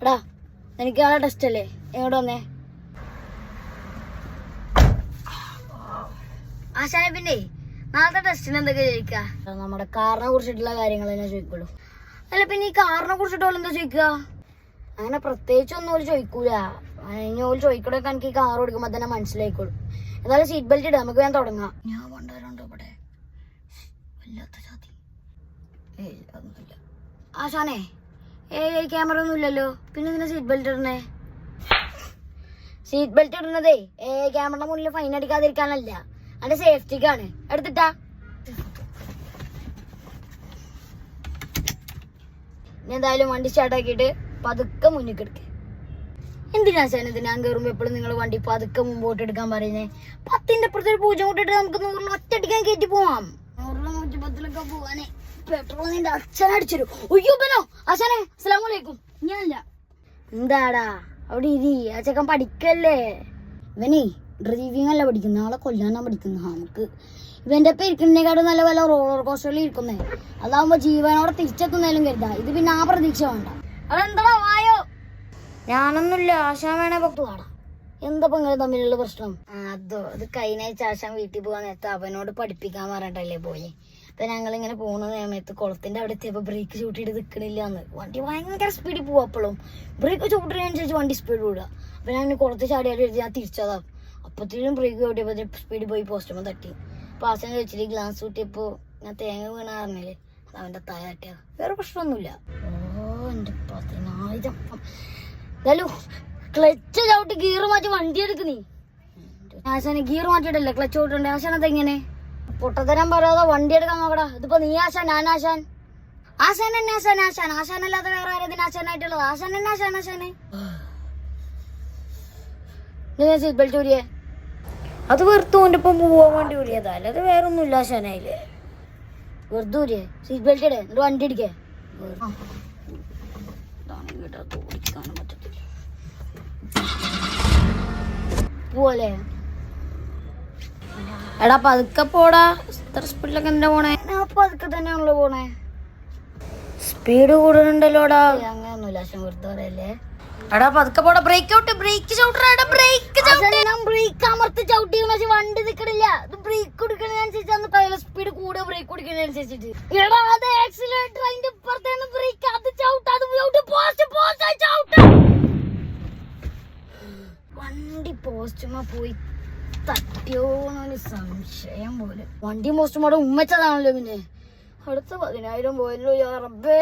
എടാ എനിക്ക് ആളെ ടെസ്റ്റ് അല്ലേ? എങ്ങോട്ട് വന്നേ? ആശാനെ പിന്നെ നാളത്തെ ടെസ്റ്റിന് എന്തൊക്കെ ചോദിക്കാ? നമ്മുടെ കാറിനെ കുറിച്ചിട്ടുള്ള കാര്യങ്ങൾ തന്നെ ചോദിക്കുള്ളൂ. അല്ല പിന്നെ ഈ കാറിനെ കുറിച്ചിട്ട് എന്താ ചോദിക്കുക? അങ്ങനെ പ്രത്യേകിച്ച് ഒന്നും ഓൽ ചോദിക്കൂല. ഇനി ഓൽ ചോദിക്കണൊക്കെ എനിക്ക് ഈ കാർ കൊടുക്കുമ്പോ തന്നെ മനസ്സിലായിക്കോളൂ. എന്നാലും സീറ്റ് ബെൽറ്റ് ഇടാം നമുക്ക് ഞാൻ തുടങ്ങാം. ഞാൻ കൊണ്ടുവരുന്നുണ്ട് ഇവിടെ. വല്ലാത്ത ജാതി ഏയ് അതൊന്നുമില്ല. ആശാനെ ഏ ക്യാമറ ഒന്നും ഇല്ലല്ലോ. പിന്നെ ഇതിനെ സീറ്റ് ബെൽറ്റ് ഇടണേ സീറ്റ് ബെൽറ്റ് ഇടുന്നതേ ഏ ക്യാമറയുടെ മുന്നിൽ ഫൈൻ അടിക്കാതിരിക്കാനല്ല. അതിന്റെ സേഫ്റ്റിക്കാണ് എടുത്തിട്ടാ? എന്തായാലും വണ്ടി സ്റ്റാർട്ടാക്കിയിട്ട് പതുക്കെ മുന്നിൽ കിടക്ക് എന്തിനാ ഇത് ഞാൻ കയറുമ്പോ എപ്പോഴും നിങ്ങൾ വണ്ടി പതുക്കെ മുമ്പോട്ട് എടുക്കാൻ പറയുന്നേ? പത്തിന്റെ അപ്പുറത്തൊരു പൂജ കൂട്ടിട്ട് നമുക്ക് നൂറിന് ഒറ്റ അടിക്കാൻ കയറ്റി പോവാം. പത്തിലൊക്കെ പോവാനേ. പെട്രോൾ നിന്റെ അച്ഛൻ അടിച്ചിരും ഒയ്യോ ബനോ അച്ഛനെ അസ്സലാമലൈക്കും ഞാനില്ല എന്താടാ? അവിടെ ഇരി. ആ പഠിക്കല്ലേ? ഇവനേ ഡ്രൈവിംഗ് അല്ല പഠിക്കുന്ന ആളെ കൊല്ലാനാ പഠിക്കുന്ന നമുക്ക് ഇവന്റെ ഒപ്പം ഇരിക്കുന്നതിനേക്കാളും നല്ല വല്ല റോളർ കോസ്റ്ററിൽ ഇരിക്കുന്നേ. അതാവുമ്പോ ജീവനോടെ തിരിച്ചെത്തുന്നതിലും കരുതാ. ഇത് പിന്നെ ആ പ്രതീക്ഷ വേണ്ട. അതെന്താ വായോ? ഞാനൊന്നുമില്ല. ആശാൻ വേണേ പാടാം എന്താ നിങ്ങൾ തമ്മിലുള്ള പ്രശ്നം? അതോ. അത് കഴിഞ്ഞാഴ്ച ആശാൻ വീട്ടിൽ പോകാൻ നേരത്തെ അവനോട് പഠിപ്പിക്കാൻ പറഞ്ഞിട്ടല്ലേ പോയി? അപ്പൊ ഞങ്ങൾ ഇങ്ങനെ പോകുന്ന സമയത്ത് കുളത്തിന്റെ അവിടെ എത്തിയപ്പോ ബ്രേക്ക് ചൂട്ടിട്ട് നിൽക്കണില്ല എന്ന് വണ്ടി ഭയങ്കര സ്പീഡിൽ പോവാ അപ്പോഴും ബ്രേക്ക് ചൂട്ടിനനുസരിച്ച് വണ്ടി സ്പീഡ് വിടുക അപ്പൊ ഞാൻ കുളത്ത് ചാടിയാലും എഴുതി ഞാൻ തിരിച്ചതാ. അപ്പത്തേക്കും ബ്രേക്ക് ചൂട്ടിയപ്പോ സ്പീഡിൽ പോയി പോസ്റ്റുമ്പോൾ തട്ടി. അപ്പൊ വെച്ചിട്ട് ഗ്ലാസ് കൂട്ടിയപ്പോ ഞാൻ തേങ്ങ വീണ പറഞ്ഞില്ലേ അത് അവന്റെ തല തട്ടിയതാ. വേറെ പ്രശ്നമൊന്നുമില്ല. ഓ എന്റെ പതിനായിരം ക്ലച്ച് ചവിട്ടി ഗിയർ മാറ്റി വണ്ടി എടുക്കുന്നേ ആശാനെ ഗീർ മാറ്റിയിട്ടല്ലേ ക്ലച്ച് ചവിട്ടുണ്ട്? ആശാനത് അതെങ്ങനെ? പൊട്ടത്തരം പറയാതെ വണ്ടി എടുക്കാൻ നോക്കടാ. ഇതിപ്പോ നീ ആശാൻ ഞാൻ ആശാൻ. ആശാൻ തന്നെ ആശാൻ ആശാൻ. ആശാൻ അല്ലാതെ വേറെ ആരതിന് ആശാനായിട്ടുള്ളത്? ആശാൻ തന്നെ ആശാൻ ആശാനെ സീറ്റ് ബെൽറ്റ് ഊരിയേ. അത് വെറുതെ ഓന്റെ ഒപ്പം പോവാൻ വേണ്ടി ഊരിയതാ അല്ലാതെ വേറെ ഒന്നുമില്ല ആശാനായില്ലേ. വെറുതെ ഊരിയേ. സീറ്റ് ബെൽറ്റ് ഇടേ. എന്നിട്ട് വണ്ടി ഇടിക്കേ. പോലെ എടാ പതുക്കെ പോടാ. ഇത്ര സ്പീഡിലൊക്കെ എന്താ പോണേ? പതുക്കെ തന്നെയാണല്ലോ പോണേ. സ്പീഡ് കൂടുതലുണ്ടല്ലോടാ. അങ്ങനെയൊന്നുമില്ല അച്ഛൻ വെറുതെ പറയല്ലേ? എടാ പതുക്കെ പോടാ. ബ്രേക്ക് ഔട്ട് ബ്രേക്ക് ചവിട്ടടാ ബ്രേക്ക് ഞാൻ ബ്രേക്ക് അമർത്തി ചവിട്ടി പക്ഷെ വണ്ടി നിക്കണില്ല. ഇത് ബ്രേക്ക് കൊടുക്കണതനുസരിച്ചാണ് പല സ്പീഡ് കൂടുക ബ്രേക്ക് കൊടുക്കണതനുസരിച്ചിട്ട് എടാ അത് ആക്സിലേറ്റർ അതിന്റെ ഇപ്പുറത്തേന്ന് ബ്രേക്ക് അത് ചവിട്ട അത് ചവിട്ട് പോസ്റ്റ് പോസ്റ്റ് ചവിട്ട വണ്ടി പോസ്റ്റുമാ പോയി. തട്ടിയോ എന്നൊരു സംശയം പോലെ. വണ്ടി പോസ്റ്റുമോടെ ഉമ്മച്ചതാണല്ലോ പിന്നെ. അടുത്ത പതിനായിരം പോയല്ലോ റബ്ബേ.